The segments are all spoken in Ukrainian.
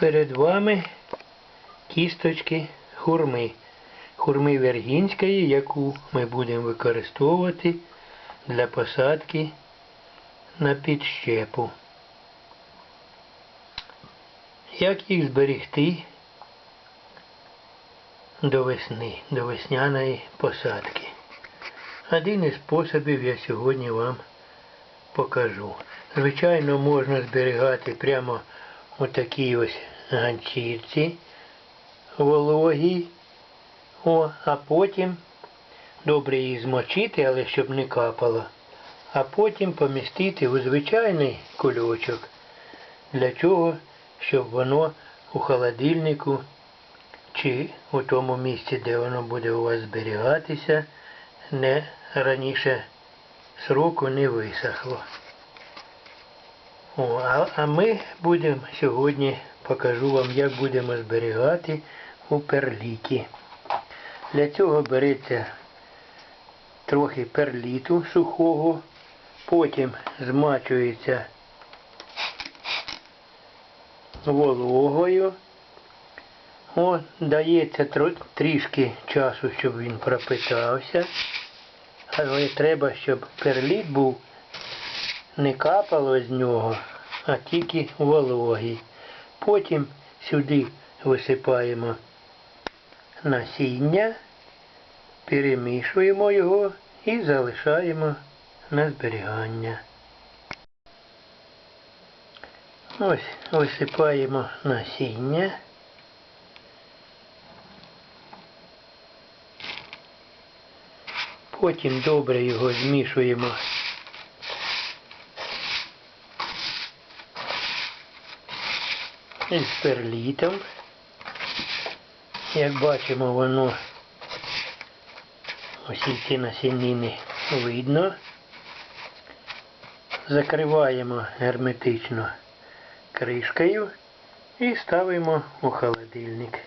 Перед вами кісточки хурми. Хурми вергінської, яку ми будемо використовувати для посадки на підщепу. Як їх зберегти до весни, до весняної посадки? Один із способів я сьогодні вам покажу. Звичайно, можна зберігати прямо у такій ось ганчірці вологій. О, а потім добре її змочити, але щоб не капало. А потім помістити у звичайний кульочок. Для чого? Щоб воно у холодильнику чи у тому місці, де воно буде у вас зберігатися, не раніше сроку не висохло. О, а, а ми будемо сьогодні покажу вам, як будемо зберігати у перліті. Для цього береться трохи перліту сухого, потім змачується вологою. О, дається трішки часу, щоб він пропитався. Але треба, щоб перліт був не капало з нього, а тільки вологий. Потім сюди висипаємо насіння, перемішуємо його і залишаємо на зберігання. Ось висипаємо насіння. Потім добре його змішуємо із перлітом. Як бачимо, воно усі ці насінини видно. Закриваємо герметично кришкою і ставимо у холодильник.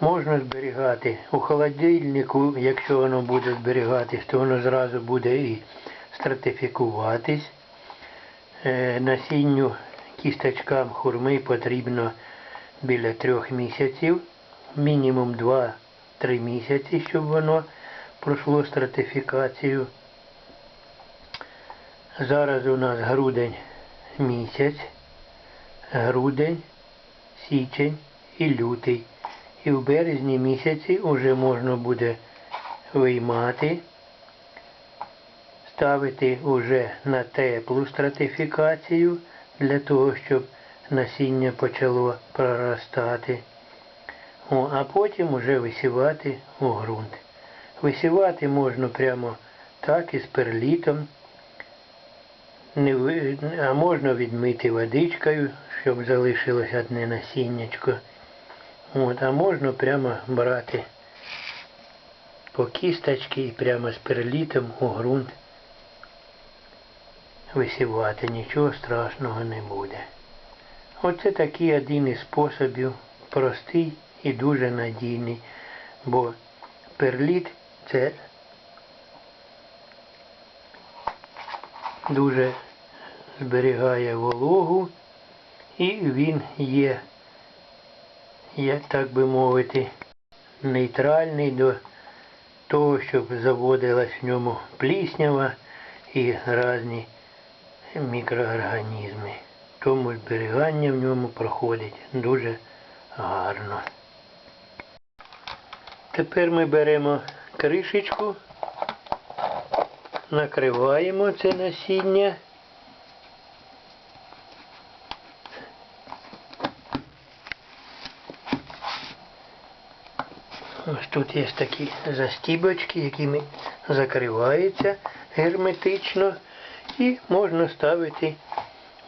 Можна зберігати у холодильнику, якщо воно буде зберігатись, то воно зразу буде і стратифікуватись. Е, Насінню кісточкам хурми потрібно біля трьох місяців, мінімум 2-3 місяці, щоб воно пройшло стратифікацію. Зараз у нас грудень місяць, грудень, січень і лютий. І в березні місяці вже можна буде виймати, ставити вже на теплу стратифікацію для того, щоб насіння почало проростати. О, а потім вже висівати у ґрунт. Висівати можна прямо так із перлітом, а можна відмити водичкою, щоб залишилось одне насіннячко. От, а можна прямо брати по кісточці і прямо з перлітом у ґрунт висівати. Нічого страшного не буде. Оце такий один із способів, простий і дуже надійний, бо перліт це дуже зберігає вологу і він є як так би мовити, нейтральний до того, щоб заводилась в ньому пліснява і різні мікроорганізми. Тому зберігання в ньому проходить дуже гарно. Тепер ми беремо кришечку, накриваємо це насіння. Ось тут є такі застібочки, якими закриваються герметично і можна ставити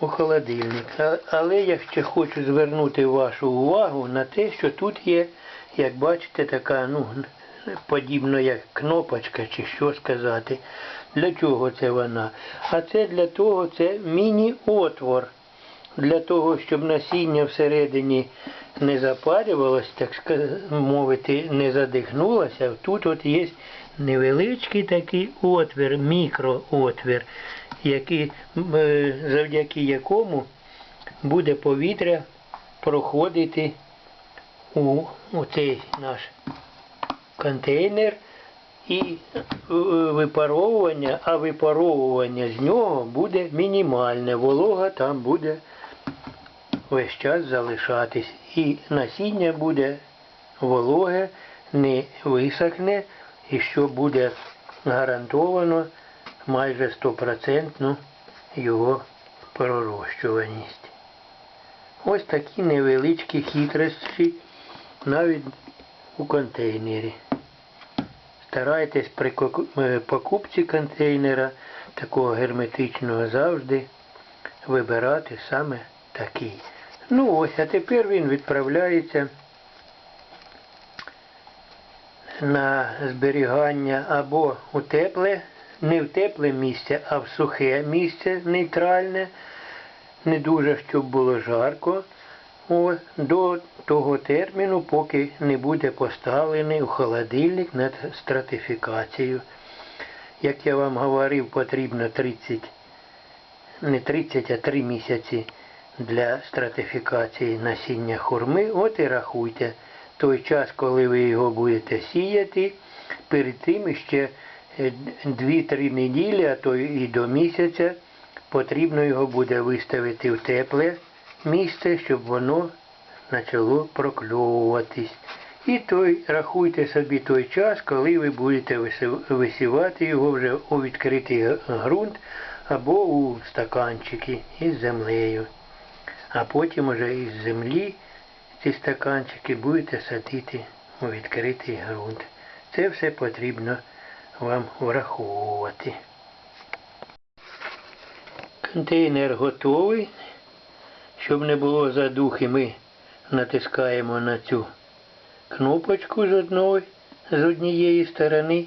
у холодильник. Але я ще хочу звернути вашу увагу на те, що тут є, як бачите, така, ну, подібно як кнопочка чи що сказати. Для чого це вона? А це для того, це міні-отвор. Для того, щоб насіння всередині не запарювалось, так мовити, не задихнулося, тут от є невеличкий такий отвір, мікроотвір, який, е, завдяки якому буде повітря проходити у, у цей наш контейнер і е, випаровування, а випаровування з нього буде мінімальне. Волога там буде весь час залишатись. І насіння буде вологе, не висохне, і що буде гарантовано майже стопроцентну його пророщуваність. Ось такі невеличкі хитрощі навіть у контейнері. Старайтесь при е, покупці контейнера такого герметичного завжди вибирати саме такий. Ну ось, а тепер він відправляється на зберігання або у тепле, не в тепле місце, а в сухе місце нейтральне, не дуже щоб було жарко. О, до того терміну, поки не буде поставлений у холодильник над стратифікацією. Як я вам говорив, потрібно 30, не 30, а 3 місяці для стратифікації насіння хурми. От і рахуйте. Той час, коли ви його будете сіяти, перед тим ще 2-3 неділі, а то і до місяця, потрібно його буде виставити в тепле місце, щоб воно почало прокльовуватись. І той, рахуйте собі той час, коли ви будете висівати його вже у відкритий ґрунт або у стаканчики із землею. А потім уже із землі ці стаканчики будете садити у відкритий ґрунт. Це все потрібно вам враховувати. Контейнер готовий. Щоб не було задухи, ми натискаємо на цю кнопочку з одної, з однієї сторони.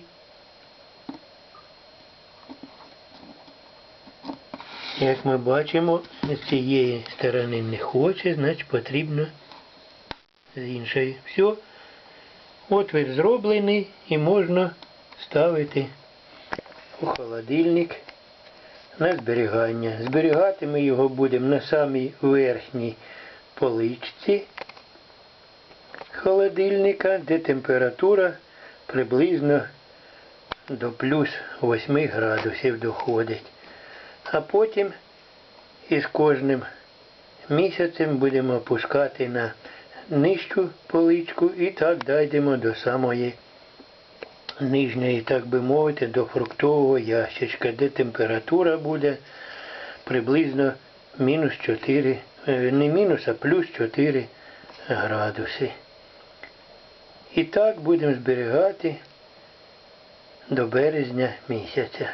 Як ми бачимо, з цієї сторони не хоче, значить потрібно з іншої. Все. Отвір зроблений і можна ставити у холодильник на зберігання. Зберігати ми його будемо на самій верхній поличці холодильника, де температура приблизно до плюс 8 градусів доходить. А потім із кожним місяцем будемо опускати на нижчу поличку і так дійдемо до самої нижньої, так би мовити, до фруктового ящичка, де температура буде приблизно мінус 4, е, не мінус, а плюс 4 градуси. І так будемо зберігати до березня місяця.